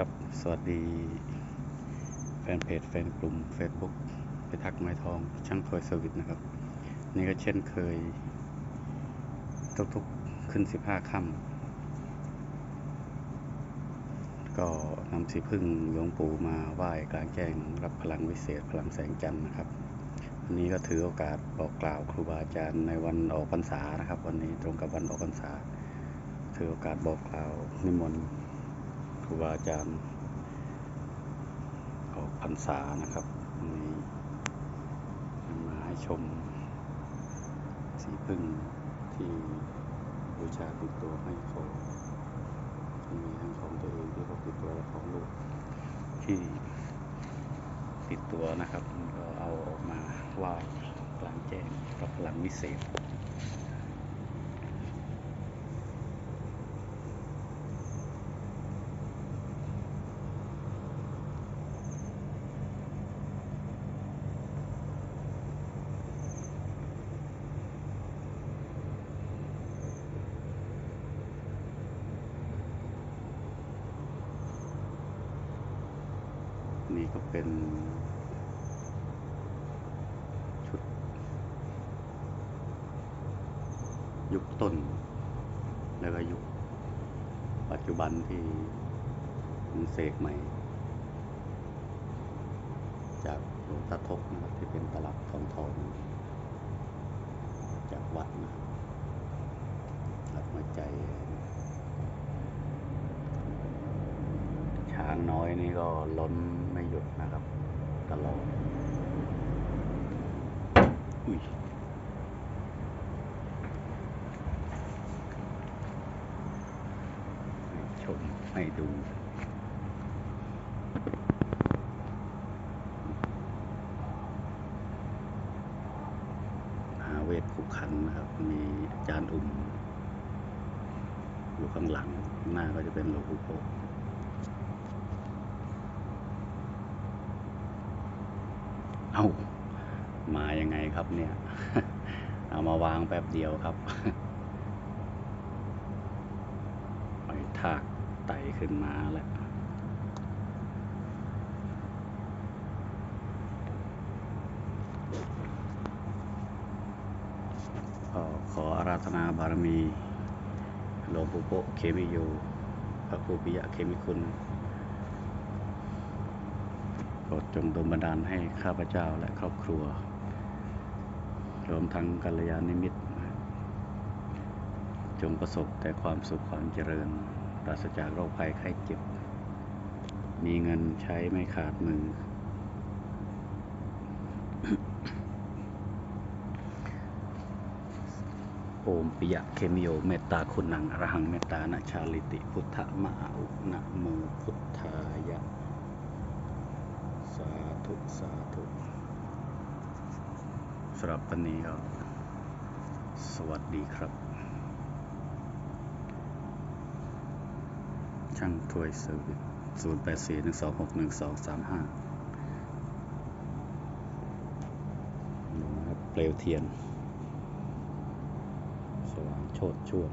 ครับ สวัสดี แฟนเพจแฟนกลุ่ม Facebook ไปทักไม้ทองช่างถอยเซอร์วิสนะครับ นี่ก็เช่นเคย ทุกๆขึ้น 15ค่ำก็นำสีพึ่งหลวงปู่มาไหว้กลางแจ้งรับพลังวิเศษ พลังแสงจันทร์นะครับวันนี้ก็ถือโอกาสบอกกล่าวครูบาอาจารย์ในวันออกพรรษานะครับ วันนี้ตรงกับวันออกพรรษา ถือโอกาสบอกกล่าวนิมนต์ ครูบาอาจารย์ออกพรรษานะครับนี้มาให้ชม สีพึ่งที่บูชาติดตัวให้เขามีทั้งของตัวเองที่เขาติดตัวและของลูกที่ติดตัวนะครับก็เอาออกมาไหว้กลางแจ้งกับพลังวิเศษ นี่ก็เป็น ชุด ยุคต้น แล้วก็ยุค ปัจจุบันที่มันเสกใหม่ จากหลวงตาทบนะครับที่เป็นตลับทองทอง จากวัดนะครับรับมาใจ ช้างน้อยนี่ก็ล้นไม่หยุดนะครับ ตลอด อุ้ยชมให้ดูหาเวทขุขันนะครับ มีอาจารย์อุ่มอยู่ข้างหลัง หน้าก็จะเป็นหลวงปู่โป เอามายังไงครับเนี่ย เอามาวางแป๊บเดียวครับไปทากไต่ขึ้นมาแล้วก็ขออาราธนาบารมีหลวงปู่โปะเคมิโยพระครูปิยะเคมิคุณโปร ดจงดลบันดาลให้ข้าพเจ้าและครอบครัว รวมทั้งกัลยาณมิตร จงประสบแต่ความสุขความเจริญปราศจากโรคภัยไข้เจ็บ มีเงินใช้ไม่ขาดมือ โอมปิยะเคมิโยเมตตาคุณังอรหังเมตตานะชาลิติ พุทธมะอุนะโมพุทธายะ สาธุ สาธุสำหรับวันนี้ก็สวัสดีครับ ช่างถ้วยเซอร์วิสศูนย์แปดสี่หนึ่งสองหกหนึ่งสองสามห้าดูนะครับเปลวเทียน สว่างโชดช่วง